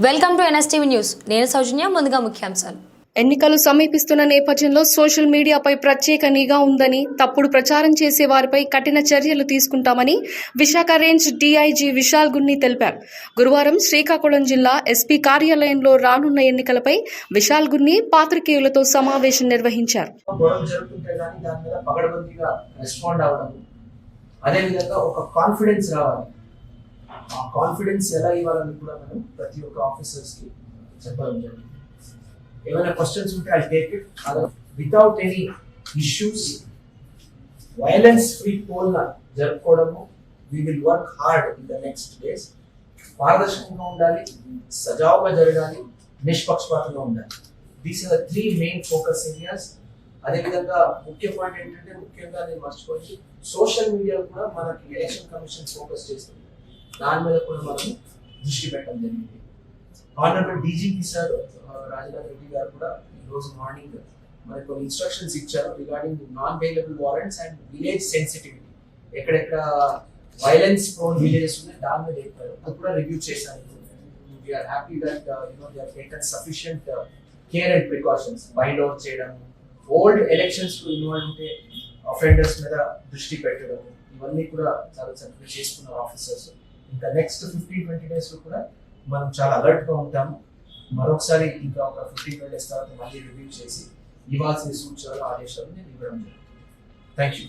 Welcome to NSTV news. నేను సౌజన్య ముందుగా ముఖ్యాంశాలు. ఎన్నికలు సమీపిస్తున్న నేపథ్యంలో సోషల్ మీడియాపై ప్రత్యేక నిఘా ఉందని తప్పుడు ప్రచారం చేసే వారిపై కఠిన చర్యలు తీసుకుంటామని విశాఖ రేంజ్ డీఐజీ విశాల్ గున్ని తెలిపారు. గురువారం శ్రీకాకుళం జిల్లా ఎస్పీ కార్యాలయంలో రానున్న ఎన్నికలపై విశాల్ గున్ని పాత్రికేయులతో సమావేశం నిర్వహించారు. అదేవిధంగా ఒక కాన్ఫిడెన్స్ రావాలి. ఆ కాన్ఫిడెన్స్ ఎలా ఇవ్వాలని కూడా మనం ప్రతి ఒక్క ఆఫీసర్స్కి చెప్పడం జరిగింది. ఏమైనా క్వశ్చన్స్ ఉంటే I take it without any issues violence free poll జరుపుకోవడము we will work hard in the next days పారదర్శకంగా ఉండాలి సజావుగా జరగాలి నిష్పక్షపాతంగా ఉండాలి. These are three main focus areas అదేవిధంగా ముఖ్య పాయింట్ ఏంటంటే ముఖ్యంగా నేను మర్చిపోయి సోషల్ మీడియా కూడా మనకి ఎలక్షన్ కమిషన్ ఫోకస్ చేస్తుంది. దాని మీద కూడా మనం దృష్టి పెట్టడం జరిగింది. Honourable DGP sir Rajanath Reddy garu కూడా ఈ రోజు మార్నింగ్ మనకు కొన్ని ఇన్స్ట్రక్షన్స్ ఇచ్చారు regarding non bailable warrants and village sensitivity ఎక్కడెక్కడ వైలెన్స్ ప్రోన్ విలేజెస్ ఉన్నాయి దాని మీద చెప్పారు. అది కూడా రివ్యూ చేశారు. We are happy that you know they taken sufficient care and precautions bind out చేయడం ఓల్డ్ ఎలక్షన్స్లో ఇన్వాల్వ్ ఉంటే అఫెండర్స్ మీద దృష్టి పెట్టడం ఇవన్నీ కూడా చాలా చక్కగా చేసుకున్నారు ఆఫీసర్స్ ఇంకా నెక్స్ట్ ఫిఫ్టీన్ ట్వంటీ డేస్లో కూడా మనం చాలా అలర్ట్గా ఉంటాము. మరొకసారి ఇంకా ఒక ఫిఫ్టీన్ ట్వంటీ డేస్ తర్వాత మళ్ళీ రివ్యూ చేసి ఇవ్వాల్సిన సూచనలు ఆదేశాలు నేను ఇవ్వడం జరుగుతుంది. Thank you